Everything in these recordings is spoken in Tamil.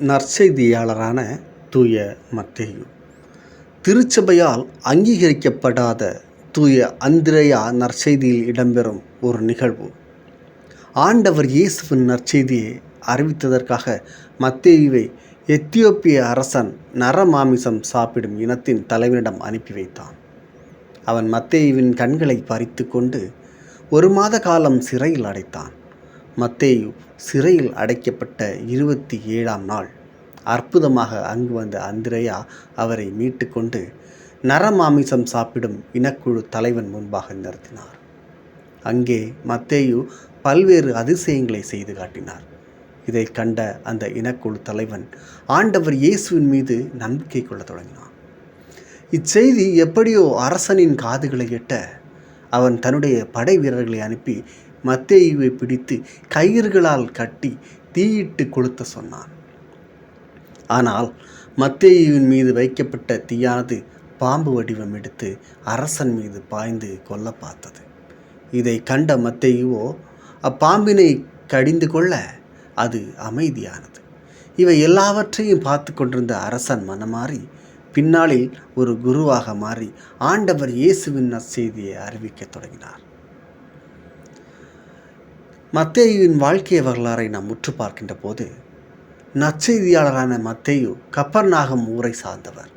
நற்செய்தியாளரான தூய மத்தேயு. திருச்சபையால் அங்கீகரிக்கப்படாத தூய அந்திரேயா நற்செய்தியில் இடம்பெறும் ஒரு நிகழ்வு. ஆண்டவர் இயேசுவின் நற்செய்தியை அறிவித்ததற்காக மத்தேயுவை எத்தியோப்பிய அரசன் நரமாமிசம் சாப்பிடும் இனத்தின் தலைவனிடம் அனுப்பி வைத்தான். அவன் மத்தேயுவின் கண்களை பறித்து கொண்டு ஒரு மாத காலம் சிறையில் அடைத்தான். மத்தேயு சிறையில் அடைக்கப்பட்ட இருபத்தி ஏழாம் நாள். அற்புதமாக அங்கு வந்த அந்திரையா அவரை மீட்டுக்கொண்டு நரமாமிசம் சாப்பிடும் இனக்குழு தலைவன் முன்பாக நிறுத்தினார். அங்கே மத்தேயு பல்வேறு அதிசயங்களை செய்து காட்டினார். இதை கண்ட அந்த இனக்குழு தலைவன் ஆண்டவர் இயேசுவின் மீது நம்பிக்கை கொள்ளத் தொடங்கினான். இச்செய்தி எப்படியோ அரசனின் காதுகளை எட்ட அவன் தன்னுடைய படை வீரர்களை அனுப்பி மத்தேயுவை பிடித்து கயிறுகளால் கட்டி தீயிட்டு கொளுத்த சொன்னான். ஆனால் மத்தேயுவின் மீது வைக்கப்பட்ட தீயானது பாம்பு வடிவம் எடுத்து அரசன் மீது பாய்ந்து கொல்ல பார்த்தது. இதை கண்ட மத்தேயுவோ அப்பாம்பினை கடிந்து கொள்ள அது அமைதியானது. இவை எல்லாவற்றையும் பார்த்து கொண்டிருந்த அரசன் மனமாறி பின்னாளில் ஒரு குருவாக மாறி ஆண்டவர் இயேசுவின் நற்செய்தியை அறிவிக்கத் தொடங்கினார். மத்தேயுவின் வாழ்க்கை வரலாறை நாம் உற்று பார்க்கின்ற போது நற்செய்தியாளரான மத்தேயு கப்பர்நாகம் ஊரை சார்ந்தவர்.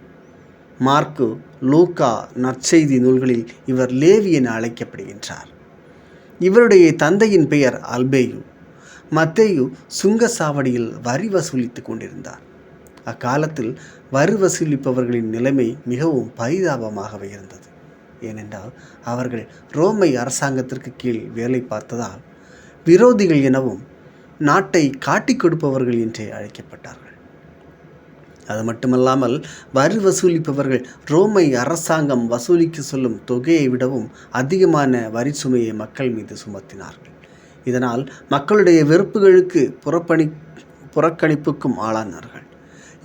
மார்க்கு லூக்கா நற்செய்தி நூல்களில் இவர் லேவி என அழைக்கப்படுகின்றார். இவருடைய தந்தையின் பெயர் அல்பேயு. மத்தேயு சுங்க சாவடியில் வரி வசூலித்து கொண்டிருந்தார். அக்காலத்தில் வரி வசூலிப்பவர்களின் நிலைமை மிகவும் பரிதாபமாகவே இருந்தது. ஏனென்றால் அவர்கள் ரோமை அரசாங்கத்திற்கு கீழ் வேலை பார்த்ததால் விரோதிகள் எனவும் நாட்டை காட்டிக் கொடுப்பவர்கள் என்றே அழைக்கப்பட்டார்கள். அது மட்டுமல்லாமல் வரி வசூலிப்பவர்கள் ரோமை அரசாங்கம் வசூலிக்க சொல்லும் தொகையை விடவும் அதிகமான வரி சுமையை மக்கள் மீது சுமத்தினார்கள். இதனால் மக்களுடைய வெறுப்புகளுக்கு புறப்பணி புறக்கணிப்புக்கும் ஆளானார்கள்.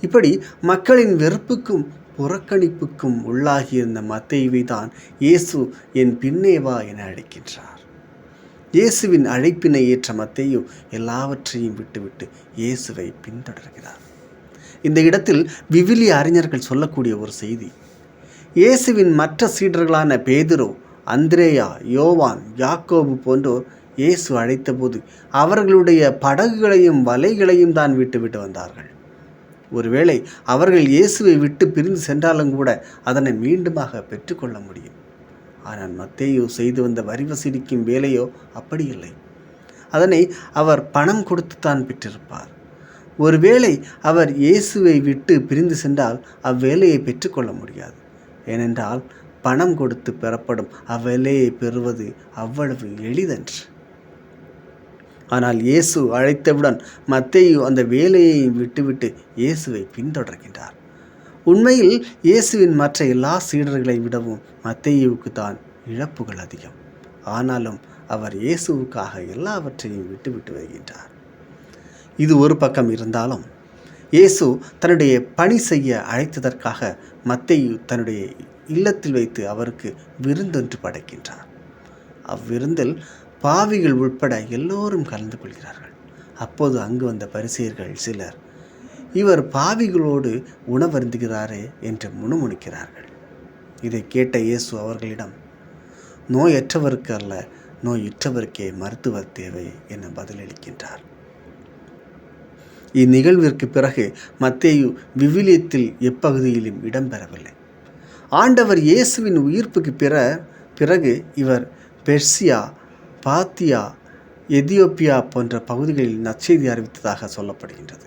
இப்படி மக்களின் வெறுப்புக்கும் புறக்கணிப்புக்கும் உள்ளாகியிருந்த மத்தேயுவை தான் இயேசு என் பின்னேவா என அழைக்கின்றார். இயேசுவின் அழைப்பினை ஏற்ற மத்தையும் எல்லாவற்றையும் விட்டுவிட்டு இயேசுவை பின்தொடர்கிறார். இந்த இடத்தில் விவிலிய அறிஞர்கள் சொல்லக்கூடிய ஒரு செய்தி. இயேசுவின் மற்ற சீடர்களான பேதுரோ அந்திரேயா யோவான் யாக்கோபு போன்றோர் இயேசு அழைத்தபோது அவர்களுடைய படகுகளையும் வலைகளையும் தான் விட்டுவிட்டு வந்தார்கள். ஒருவேளை அவர்கள் இயேசுவை விட்டு பிரிந்து சென்றாலும் கூட அதனை மீண்டுமாக பெற்றுக்கொள்ள முடியும். ஆனால் மத்தேயு செய்து வந்த வரி வசூலிக்கும் வேலையோ அப்படி இல்லை அதனை அவர் பணம் கொடுத்துத்தான் பெற்றிருப்பார். ஒருவேளை அவர் இயேசுவை விட்டு பிரிந்து சென்றால் அவ்வேலையை பெற்றுக்கொள்ள முடியாது. ஏனென்றால் பணம் கொடுத்து பெறப்படும் அவ்வேலையை பெறுவது அவ்வளவு எளிதன்று. ஆனால் இயேசு அழைத்தவுடன் மத்தேயு அந்த வேலையை விட்டுவிட்டு இயேசுவை பின்தொடர்கின்றார். உண்மையில் இயேசுவின் மற்ற எல்லா சீடர்களை விடவும் மத்தேயுவுக்கு தான் இழப்புகள் அதிகம். ஆனாலும் அவர் இயேசுவுக்காக எல்லாவற்றையும் விட்டுவிட்டு வருகின்றார். இது ஒரு பக்கம் இருந்தாலும் இயேசு தன்னுடைய பணி செய்ய அழைத்ததற்காக மத்தேயு தன்னுடைய இல்லத்தில் வைத்து அவருக்கு விருந்தொன்று படைக்கின்றார். அவ்விருந்தில் பாவிகள் உட்பட எல்லோரும் கலந்து கொள்கிறார்கள். அப்போது அங்கு வந்த பரிசெயர்கள் சிலர் இவர் பாவிகளோடு உணவருந்துகிறாரே என்று முணுமுணுக்கிறார்கள். இதை கேட்ட இயேசு அவர்களிடம் நோயற்றவருக்கு அல்ல நோயுற்றவருக்கே மருத்துவர் தேவை என பதிலளிக்கின்றார். இந்நிகழ்விற்கு பிறகு மத்தேயு விவிலியத்தில் எப்பகுதியிலும் இடம்பெறவில்லை. ஆண்டவர் இயேசுவின் உயிர்ப்புக்கு பிற பிறகு இவர் பெர்சியா பாத்தியா எதியோப்பியா போன்ற பகுதிகளில் நற்செய்தி அறிவித்ததாக சொல்லப்படுகின்றது.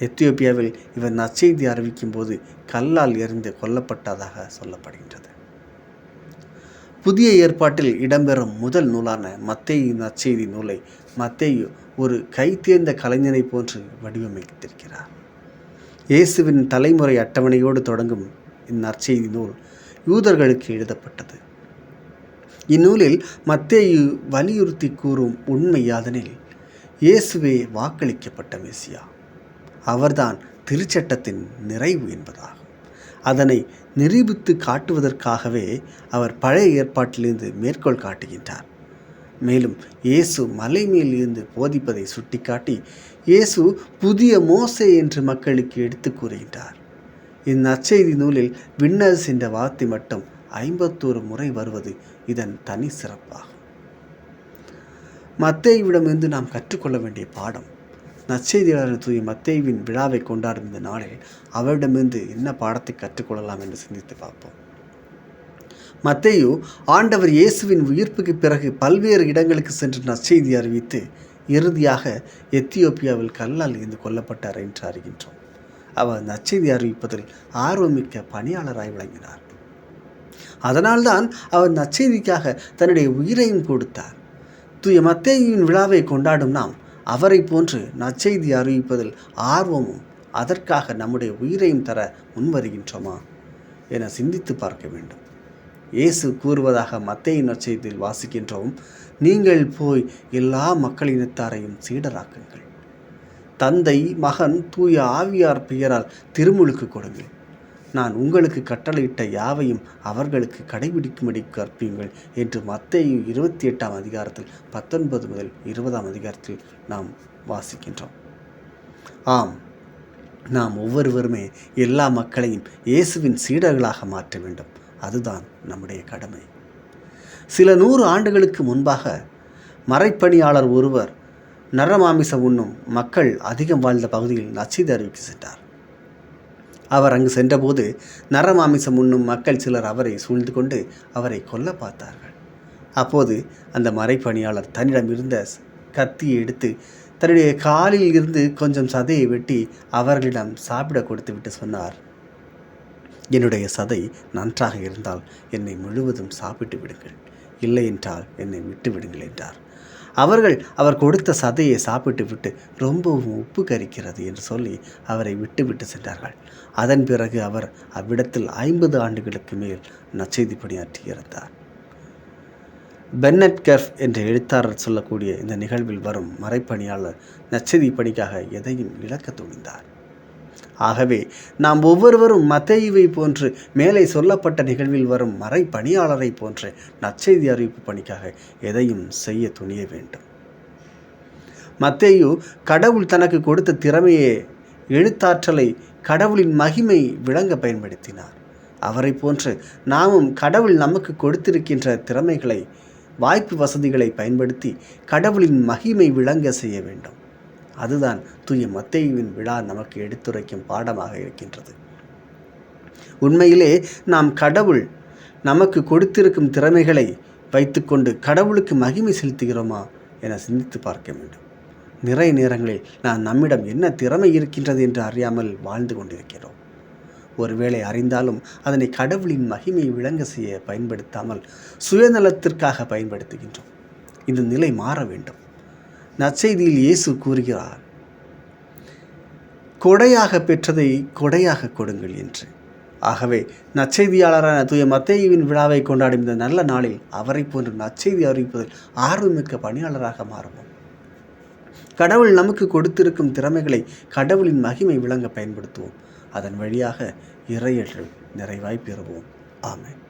எத்தியோப்பியாவில் இவர் நற்செய்தி அறிவிக்கும் போது கல்லால் எறிந்து கொல்லப்பட்டதாக சொல்லப்படுகின்றது. புதிய ஏற்பாட்டில் இடம்பெறும் முதல் நூலான மத்தேயு நற்செய்தி நூலை மத்தேயு ஒரு கைத்தேர்ந்த கலைஞனை போன்று வடிவமைத்திருக்கிறார். இயேசுவின் தலைமுறை அட்டவணையோடு தொடங்கும் இந்நற்செய்தி நூல் யூதர்களுக்கு எழுதப்பட்டது. இந்நூலில் மத்தேயு வலியுறுத்தி கூறும் உண்மை யாதனில் இயேசுவே வாக்களிக்கப்பட்ட மெசியா. அவர்தான் திருச்சட்டத்தின் நிறைவு என்பதாகும். அதனை நிரூபித்து காட்டுவதற்காகவே அவர் பழைய ஏற்பாட்டிலிருந்து மேற்கோள் காட்டுகின்றார். மேலும் இயேசு மலை மேல் இருந்து போதிப்பதை சுட்டிக்காட்டி இயேசு புதிய மோசை என்று மக்களுக்கு எடுத்து கூறுகின்றார். இந்நற்செய்தி நூலில் விண்ணர் என்ற வார்த்தை மட்டும் ஐம்பத்தோரு முறை வருவது இதன் தனி சிறப்பாகும். மத்தேயுவிடமிருந்து நாம் கற்றுக்கொள்ள வேண்டிய பாடம் நற்செய்தியாளர் தூய மத்தேவின் விழாவை கொண்டாடும் இந்த நாளில் அவரிடமிருந்து என்ன பாடத்தை கற்றுக்கொள்ளலாம் என்று சிந்தித்து பார்ப்போம். மத்தேயு ஆண்டவர் இயேசுவின் உயிர்ப்புக்கு பிறகு பல்வேறு இடங்களுக்கு சென்று நற்செய்தி அறிவித்து இறுதியாக எத்தியோப்பியாவில் கல்லால் இருந்து கொல்லப்பட்டார் என்று அறிகின்றோம். அவர் நற்செய்தி அறிவிப்பதில் ஆர்வமிக்க பணியாளராய் விளங்கினார். அதனால்தான் அவர் நற்செய்திக்காக தன்னுடைய உயிரையும் கொடுத்தார். தூய மத்தேயுவின் விழாவை கொண்டாடும் நாம் அவரை போன்று நற்செய்தி அறிவிப்பதில் ஆர்வமும் அதற்காக நம்முடைய உயிரையும் தர முன்வருகின்றோமா என சிந்தித்து பார்க்க வேண்டும். இயேசு கூறுவதாக மத்திய நற்செய்தியில் வாசிக்கின்றோம் நீங்கள் போய் எல்லா மக்களினத்தாரையும் சீடராக்குங்கள். தந்தை மகன் தூய ஆவியார் பெயரால் திருமுழுக்கு கொடுங்கள். நான் உங்களுக்கு கட்டளையிட்ட யாவையும் அவர்களுக்கு கடைபிடிக்கும்படி கற்பியுங்கள் என்று மத்தேயு இருபத்தி எட்டாம் அதிகாரத்தில் பத்தொன்பது முதல் இருபதாம் அதிகாரத்தில் நாம் வாசிக்கின்றோம். ஆம் நாம் ஒவ்வொருவருமே எல்லா மக்களையும் இயேசுவின் சீடர்களாக மாற்ற வேண்டும். அதுதான் நம்முடைய கடமை. சில நூறு ஆண்டுகளுக்கு முன்பாக மறைப்பணியாளர் ஒருவர் நரமாமிசம் உண்ணும் மக்கள் அதிகம் வாழ்ந்த பகுதியில் நச்சீது அறிவிக்க சென்றார். அவர் அங்கு சென்றபோது நரமாமிசம் உண்ணும் மக்கள் சிலர் அவரை சூழ்ந்து கொண்டு அவரை கொல்ல பார்த்தார்கள். அப்போது அந்த மறைப்பணியாளர் தன்னிடம் இருந்த கத்தியை எடுத்து தன்னுடைய காலில் இருந்து கொஞ்சம் சதையை வெட்டி அவர்களிடம் சாப்பிட கொடுத்துவிட்டு சொன்னார். என்னுடைய சதை நன்றாக இருந்தால் என்னை முழுவதும் சாப்பிட்டு விடுங்கள். இல்லை என்றால் என்னை விட்டு விடுங்கள் என்றார். அவர்கள் அவர் கொடுத்த சதையை சாப்பிட்டு விட்டு ரொம்பவும் உப்பு கரிக்கிறது என்று சொல்லி அவரை விட்டுவிட்டு சென்றார்கள். அதன் பிறகு அவர் அவ்விடத்தில் ஐம்பது ஆண்டுகளுக்கு மேல் நச்செய்தி பணியாற்றியிருந்தார் பென்னட் கெர்ஃப் என்ற எழுத்தாளர் சொல்லக்கூடிய இந்த நிகழ்வில் வரும் மறைப்பணியாளர் நச்செய்தி பணிக்காக எதையும் இழக்க துணிந்தார். ஆகவே நாம் ஒவ்வொருவரும் மத்தையுவை போன்று மேலே சொல்லப்பட்ட நிகழ்வில் வரும் மறை பணியாளரை போன்று நற்செய்தி அறிவிப்பு பணிக்காக எதையும் செய்ய துணிய வேண்டும். மத்தேயு கடவுள் தனக்கு கொடுத்த திறமையே எழுத்தாற்றலை கடவுளின் மகிமை விளங்க பயன்படுத்தினார். அவரை போன்று நாமும் கடவுள் நமக்கு கொடுத்திருக்கின்ற திறமைகளை வாய்ப்பு வசதிகளை பயன்படுத்தி கடவுளின் மகிமை விளங்க செய்ய வேண்டும். அதுதான் தூய மத்தேயுவின் விழா நமக்கு எடுத்துரைக்கும் பாடமாக இருக்கின்றது. உண்மையிலே நாம் கடவுள் நமக்கு கொடுத்திருக்கும் திறமைகளை வைத்துக்கொண்டு கடவுளுக்கு மகிமை செலுத்துகிறோமா என சிந்தித்து பார்க்க வேண்டும். நிறைய நேரங்களில் நான் நம்மிடம் என்ன திறமை இருக்கின்றது என்று அறியாமல் வாழ்ந்து கொண்டிருக்கிறோம். ஒருவேளை அறிந்தாலும் அதனை கடவுளின் மகிமை விளங்க செய்ய பயன்படுத்தாமல் சுயநலத்திற்காக பயன்படுத்துகின்றோம். இந்த நிலை மாற வேண்டும். நற்செய்தியில் இயேசு கூறுகிறார் கொடையாக பெற்றதை கொடையாக கொடுங்கள் என்று. ஆகவே நற்செய்தியாளரான தூய மத்தேயுவின் விழாவை கொண்டாடும் இந்த நல்ல நாளில் அவரை போன்று நற்செய்தி அறிவிப்பதில் ஆர்வமிக்க பணியாளராக மாறுவோம். கடவுள் நமக்கு கொடுத்திருக்கும் திறமைகளை கடவுளின் மகிமை விளங்க பயன்படுத்துவோம். அதன் வழியாக இறையற்றல் நிறைவாய் பெறுவோம். ஆமாம்